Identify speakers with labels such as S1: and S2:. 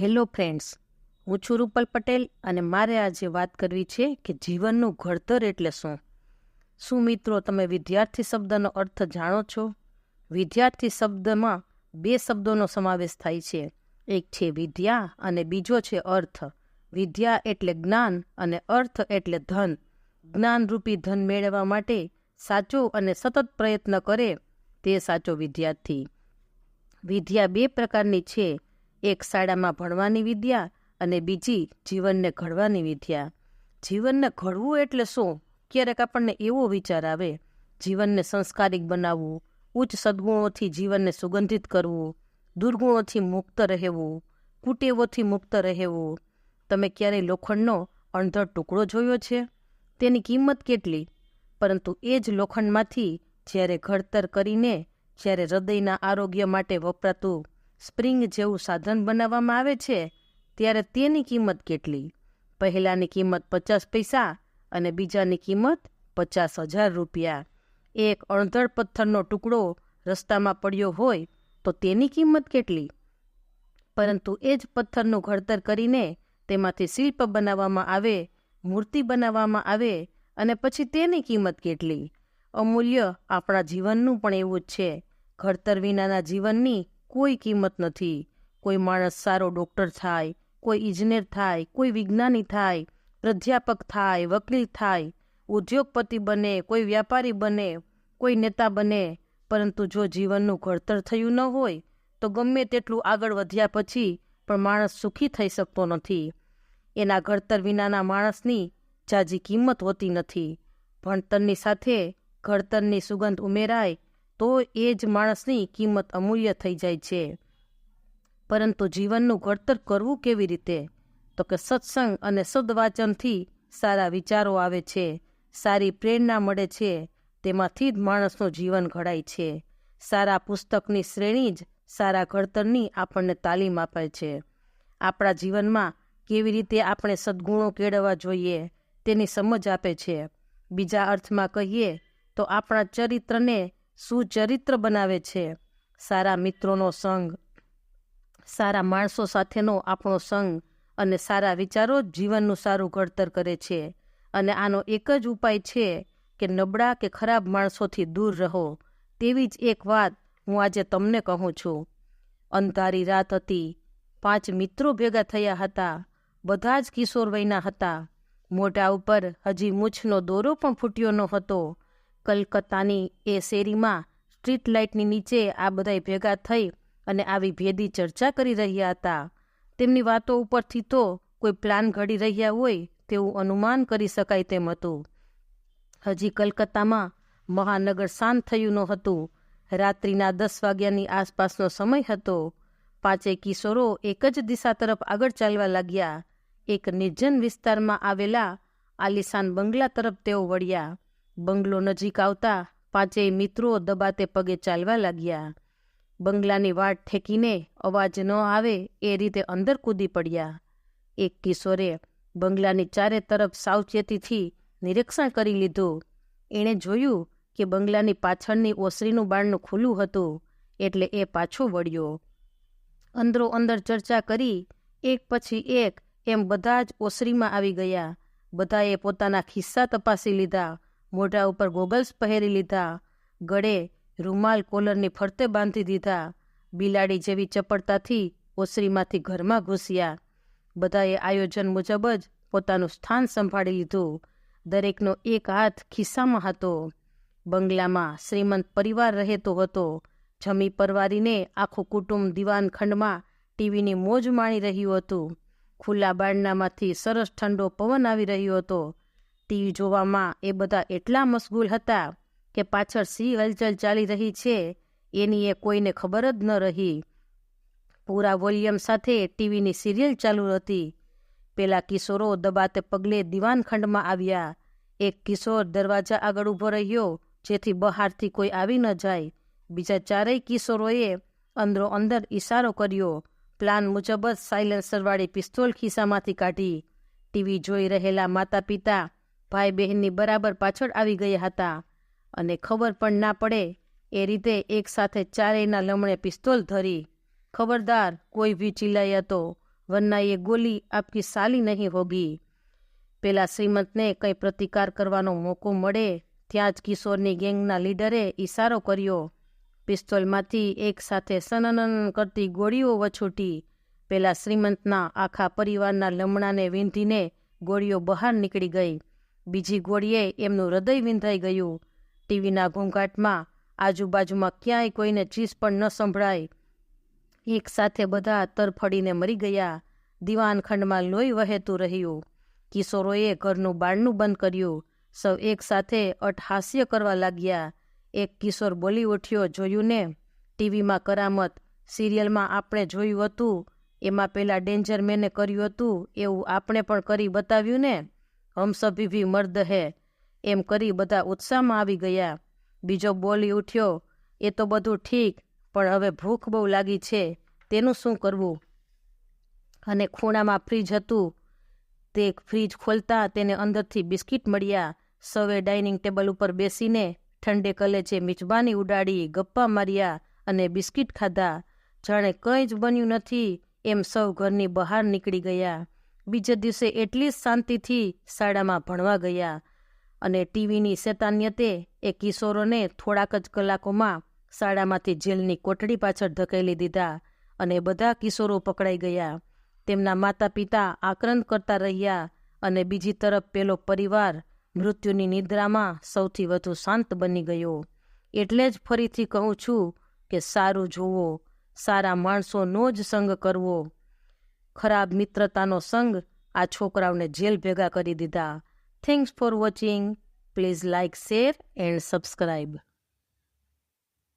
S1: Hello friends, હું છું રૂપલ પટેલ અને મારે આજે વાત કરવી છે કે જીવનનું ઘડતર એટલે શું? શું મિત્રો તમે વિદ્યાર્થી શબ્દનો અર્થ જાણો છો? વિદ્યાર્થી શબ્દમાં બે શબ્દોનો સમાવેશ થાય છે. એક છે વિદ્યા અને બીજો છે અર્થ. વિદ્યા એટલે જ્ઞાન અને અર્થ એટલે ધન. જ્ઞાનરૂપી ધન મેળવવા માટે સાચો અને સતત પ્રયત્ન કરે તે સાચો વિદ્યાર્થી. વિદ્યા બે પ્રકારની છે. એક શાળામાં ભણવાની વિદ્યા અને બીજી જીવનને ઘડવાની વિદ્યા. જીવનને ઘડવું એટલે શું? ક્યારેક આપણને એવો વિચાર આવે, જીવનને સંસ્કારિક બનાવવું, ઉચ્ચ સદગુણોથી જીવનને સુગંધિત કરવું, દુર્ગુણોથી મુક્ત રહેવું, કુટેવોથી મુક્ત રહેવું. તમે ક્યારેય લોખંડનો અણધડ ટુકડો જોયો છે? તેની કિંમત કેટલી? પરંતુ એ જ લોખંડમાંથી જ્યારે ઘડતર કરીને, જ્યારે હૃદયના આરોગ્ય માટે વપરાતું સ્પ્રિંગ જેવું સાધન બનાવવામાં આવે છે, ત્યારે તેની કિંમત કેટલી? પહેલાંની કિંમત પચાસ પૈસા અને બીજાની કિંમત પચાસ હજાર રૂપિયા. એક અણધડ પથ્થરનો ટુકડો રસ્તામાં પડ્યો હોય તો તેની કિંમત કેટલી? પરંતુ એ જ પથ્થરનું ઘડતર કરીને તેમાંથી શિલ્પ બનાવવામાં આવે, મૂર્તિ બનાવવામાં આવે અને પછી તેની કિંમત કેટલી? અમૂલ્ય આપણા જીવનનું પણ એવું જ છે. ઘડતર વિનાના જીવનની કોઈ કિંમત નથી. કોઈ માણસ સારો ડૉક્ટર થાય, કોઈ ઇજનેર થાય, કોઈ વિજ્ઞાની થાય, પ્રાધ્યાપક થાય, વકીલ થાય, ઉદ્યોગપતિ બને, કોઈ વ્યાપારી બને, કોઈ નેતા બને. પરંતુ જો જીવનનું ઘડતર થયું ન હોય, તો ગમે તેટલું આગળ વધ્યા પછી પણ માણસ સુખી થઈ શકતો નથી. એના ઘડતર વિનાના માણસની જાજી કિંમત હોતી નથી. ભણતરની સાથે ઘડતરની સુગંધ ઉમેરાય તો એ જ માણસની કિંમત અમૂલ્ય થઈ જાય છે. પરંતુ જીવનનું ઘડતર કરવું કેવી રીતે? તો કે સત્સંગ અને સદવાચનથી સારા વિચારો આવે છે, સારી પ્રેરણા મળે છે, તેમાંથી જ માણસનું જીવન ઘડાય છે. સારા પુસ્તકની શ્રેણી જ સારા ઘડતરની આપણને તાલીમ આપે છે. આપણા જીવનમાં કેવી રીતે આપણે સદગુણો કેળવવા જોઈએ તેની સમજ આપે છે. બીજા અર્થમાં કહીએ તો આપણા ચરિત્રને સુચરિત્ર બનાવે છે. સારા મિત્રોનો સંગ, સારા માણસો સાથેનો આપણો સંગ અને સારા વિચારો જીવનનું સારું ઘડતર કરે છે. અને આનો એક જ ઉપાય છે કે નબળા કે ખરાબ માણસોથી દૂર રહો. તેવી જ એક વાત હું આજે તમને કહું છું. અંધારી રાત હતી. પાંચ મિત્રો ભેગા થયા હતા. બધા જ કિશોર વયના હતા. મોઢા ઉપર હજી મૂછનો દોરો પણ ફૂટ્યો ન હતો કલકત્તાની એ શેરીમાં સ્ટ્રીટ લાઇટની નીચે આ બધા ભેગા થઈ અને આવી ભેદી ચર્ચા કરી રહ્યા હતા. તેમની વાતો ઉપરથી તો કોઈ પ્લાન ઘડી રહ્યા હોય તેવું અનુમાન કરી શકાય તેમ હતું. હજી કલકત્તામાં મહાનગર શાંત થયું ન હતું રાત્રિના દસ વાગ્યાની આસપાસનો સમય હતો. પાંચે કિશોરો એક જ દિશા તરફ આગળ ચાલવા લાગ્યા. એક નિર્જન વિસ્તારમાં આવેલા આલિશાન બંગલા તરફ તેઓ વળ્યા. બંગલો નજીક આવતા પાંચેય મિત્રો દબાતે પગે ચાલવા લાગ્યા. બંગલાની વાટ ઠેકીને અવાજ ન આવે એ રીતે અંદર કૂદી પડ્યા. એક કિશોરે બંગલાની ચારે તરફ સાવચેતીથી નિરીક્ષણ કરી લીધું. એણે જોયું કે બંગલાની પાછળની ઓસરીનું બારણું ખુલ્લું હતું એટલે એ પાછો વળ્યો. અંદરો અંદર ચર્ચા કરી, એક પછી એક એમ બધા જ ઓસરીમાં આવી ગયા. બધાએ પોતાના ખિસ્સા તપાસી લીધા. મોઢા ઉપર ગોગલ્સ પહેરી લીધા, ગળે રૂમાલ કોલરની ફરતે બાંધી દીધા, બિલાડી જેવી ચપળતાથી ઓસરીમાંથી ઘરમાં ઘૂસ્યા. બધાએ આયોજન મુજબ જ પોતાનું સ્થાન સંભાળી લીધું. દરેકનો એક હાથ ખિસ્સામાં હતો. બંગલામાં શ્રીમંત પરિવાર રહેતો હતો. જમી પરવારીને આખું કુટુંબ દિવાનખંડમાં ટીવીની મોજ માણી રહ્યું હતું. ખુલ્લા બારણામાંથી સરસ ઠંડો પવન આવી રહ્યો હતો. ટીવી જોવામાં એ બધા એટલા મશગુલ હતા કે પાછળ સી હલચલ ચાલી રહી છે, એની એ કોઈને ખબર જ ન રહી. પૂરા વોલ્યુમ સાથે ટીવીની સિરિયલ ચાલુ હતી. પેલા કિશોરો દબાતે પગલે દિવાનખંડમાં આવ્યા. એક કિશોર દરવાજા આગળ ઊભો રહ્યો, જેથી બહારથી કોઈ આવી ન જાય. બીજા ચારેય કિશોરોએ અંદરો અંદર ઇશારો કર્યો. પ્લાન મુજબ જ સાયલેન્સરવાળી પિસ્તોલ ખિસ્સામાંથી કાઢી. ટીવી જોઈ રહેલા માતા પિતા ભાઈ બહેનની બરાબર પાછળ આવી ગયા હતા. અને ખબર પણ ના પડે એ રીતે એકસાથે ચારેયના લમણે પિસ્તોલ ધરી. ખબરદાર, કોઈ ભી ચિલ્લાયા તો વરના એ ગોલી આપકી સાલી નહીં હોગી. પેલા શ્રીમંતને કંઈ પ્રતિકાર કરવાનો મોકો મળે ત્યાં જ કિશોરની ગેંગના લીડરે ઈશારો કર્યો. પિસ્તોલમાંથી એક સાથે સનનન કરતી ગોળીઓ વછૂટી. પેલા શ્રીમંતના આખા પરિવારના લમણાને વીંધીને ગોળીઓ બહાર નીકળી ગઈ. બીજી ગોળીએ એમનું હૃદય વિંધાઈ ગયું. ટીવીના ઘોંઘાટમાં આજુબાજુમાં ક્યાંય કોઈને ચીસ પણ ન સંભળાય. એક સાથે બધા તરફડીને મરી ગયા. દિવાનખંડમાં લોહી વહેતું રહ્યું. કિશોરોએ ઘરનું બારણું બંધ કર્યું. સૌ એક સાથે અટહાસ્ય કરવા લાગ્યા. એક કિશોર બોલી ઉઠ્યો, જોયું ને? ટીવીમાં કરામત. સિરિયલમાં આપણે જોયું હતું. એમાં પેલા ડેન્જર મેને કર્યું હતું. એવું આપણે પણ કરી બતાવ્યું ને? હમ સભી ભી મર્દ હે. એમ કરી બધા ઉત્સાહમાં આવી ગયા. બીજો બોલી ઉઠ્યો, એ તો બધું ઠીક, પણ હવે ભૂખ બહુ લાગી છે, તેનું શું કરવું? અને ખૂણામાં ફ્રીજ હતું. તે ફ્રીજ ખોલતા તેને અંદરથી બિસ્કિટ મળ્યા. સૌએ ડાઇનિંગ ટેબલ ઉપર બેસીને ઠંડે કલેચે મિજબાની ઉડાડી ગપ્પા માર્યા અને બિસ્કિટ ખાધા. જાણે કંઈ જ બન્યું નથી, એમ સૌ ઘરની બહાર નીકળી ગયા. બીજે દિવસે એટલી શાંતિથી શાળામાં ભણવા ગયા અને ટીવીની શેતાન્યતે એ કિશોરોને થોડાક જ કલાકોમાં શાળામાંથી જેલની કોટડી પાછળ ધકેલી દીધા અને બધા કિશોરો પકડાઈ ગયા. તેમના માતા પિતા આક્રંદ કરતા રહ્યા અને બીજી તરફ પેલો પરિવાર મૃત્યુની નિદ્રામાં સૌથી વધુ શાંત બની ગયો. એટલે જ ફરીથી કહું છું કે સારું જોવો સારા માણસોનો જ સંગ કરવો ખરાબ મિત્રતાનો સંગ આ છોકરાઓને જેલ ભેગા કરી દીધા. Thanks for watching please like share and subscribe